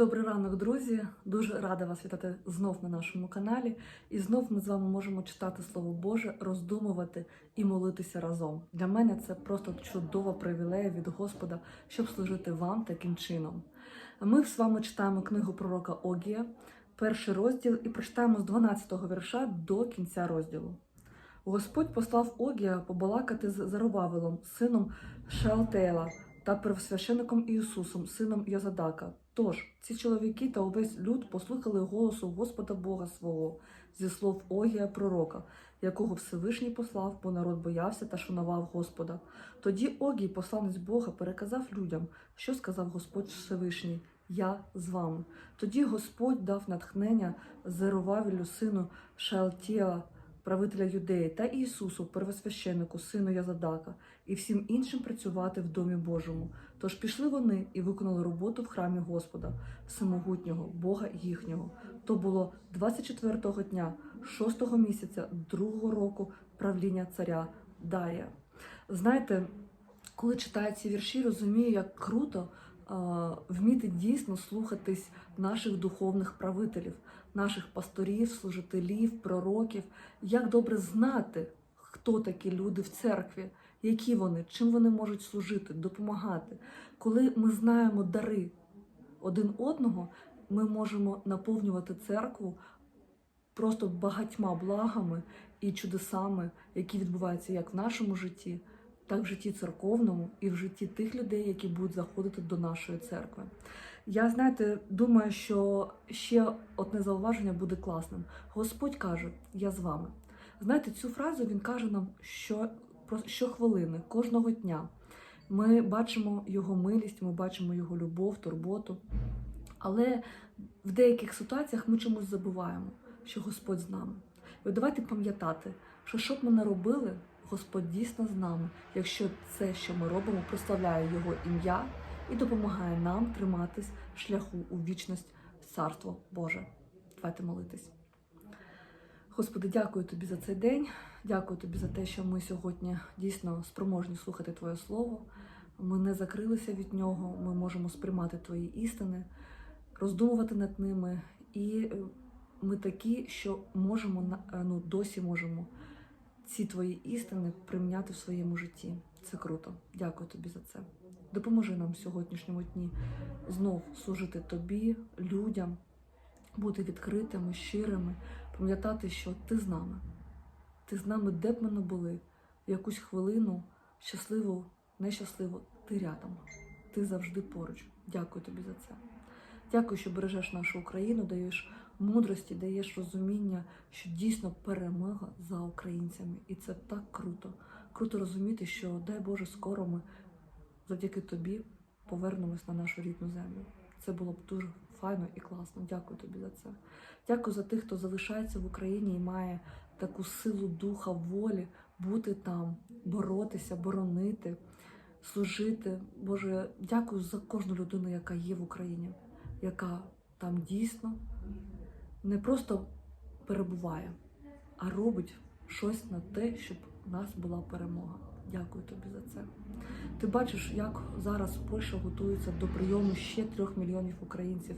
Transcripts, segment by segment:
Добрий ранок, друзі! Дуже рада вас вітати знов на нашому каналі. І знов ми з вами можемо читати Слово Боже, роздумувати і молитися разом. Для мене це просто чудова привілея від Господа, щоб служити вам таким чином. Ми з вами читаємо книгу пророка Огія, перший розділ, і прочитаємо з 12-го вірша до кінця розділу. Господь послав Огія побалакати з Зарубавелом, сином Шеалтеела, та первосвященником Ісусом, сином Йозадака. Тож ці чоловіки та увесь люд послухали голосу Господа Бога свого зі слов Огія пророка, якого Всевишній послав, бо народ боявся та шанував Господа. Тоді Огій, посланець Бога, переказав людям, що сказав Господь Всевишній. Я з вами. Тоді Господь дав натхнення Зерувавілю, сину Шеалтіа, правителя Юдеї, та Ісусу, первосвященнику, сину Язадака, і всім іншим працювати в домі Божому. Тож пішли вони і виконали роботу в храмі Господа, всемогутнього, Бога їхнього. То було 24-го дня, 6-го місяця, другого року правління царя Дарія. Знаєте, коли читаю ці вірші, розумію, як круто вміти дійсно слухатись наших духовних правителів, наших пасторів, служителів, пророків, як добре знати, хто такі люди в церкві, які вони, чим вони можуть служити, допомагати. Коли ми знаємо дари один одного, ми можемо наповнювати церкву просто багатьма благами і чудесами, які відбуваються як в нашому житті, так в житті церковному і в житті тих людей, які будуть заходити до нашої церкви. Я знаєте, думаю, що ще одне зауваження буде класним. Господь каже: Я з вами. Знаєте, цю фразу він каже нам що, щохвилини, кожного дня. Ми бачимо його милість, ми бачимо його любов, турботу. Але в деяких ситуаціях ми чомусь забуваємо, що Господь з нами. І давайте пам'ятати, що що б ми не робили, Господь дійсно з нами, якщо це, що ми робимо, прославляє Його ім'я і допомагає нам триматись в шляху у вічність в Царство Боже. Давайте молитись. Господи, дякую тобі за цей день. Дякую тобі за те, що ми сьогодні дійсно спроможні слухати Твоє Слово. Ми не закрилися від нього, ми можемо сприймати Твої істини, роздумувати над ними. І е, ми такі, що можемо е, ну, досі можемо ці твої істини приміняти в своєму житті. Це круто. Дякую тобі за це. Допоможи нам в сьогоднішньому дні знов служити тобі, людям, бути відкритими, щирими, пам'ятати, що ти з нами. Ти з нами, де б ми не були, в якусь хвилину, щасливу, нещасливу, ти рядом. Ти завжди поруч. Дякую тобі за це. Дякую, що бережеш нашу Україну, даєш мудрості, даєш розуміння, що дійсно перемога за українцями. І це так круто. Круто розуміти, що дай Боже, скоро ми завдяки тобі повернемось на нашу рідну землю. Це було б дуже файно і класно. Дякую тобі за це. Дякую за тих, хто залишається в Україні і має таку силу духа, волі бути там, боротися, боронити, служити. Боже, дякую за кожну людину, яка є в Україні, яка там дійсно не просто перебуває, а робить щось на те, щоб у нас була перемога. Дякую тобі за це. Ти бачиш, як зараз Польща готується до прийому ще трьох мільйонів українців.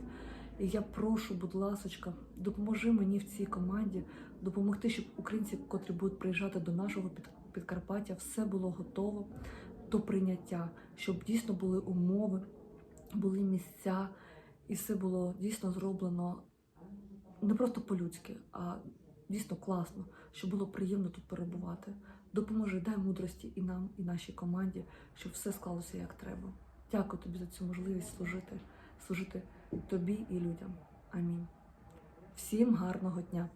І я прошу, будь ласочка, допоможи мені в цій команді допомогти, щоб українці, котрі будуть приїжджати до нашого Під- Підкарпаття, все було готово до прийняття, щоб дійсно були умови, були місця, і все було дійсно зроблено не просто по-людськи, а дійсно класно, щоб було приємно тут перебувати. Допоможи, дай мудрості і нам, і нашій команді, щоб все склалося як треба. Дякую тобі за цю можливість служити, служити тобі і людям. Амінь. Всім гарного дня!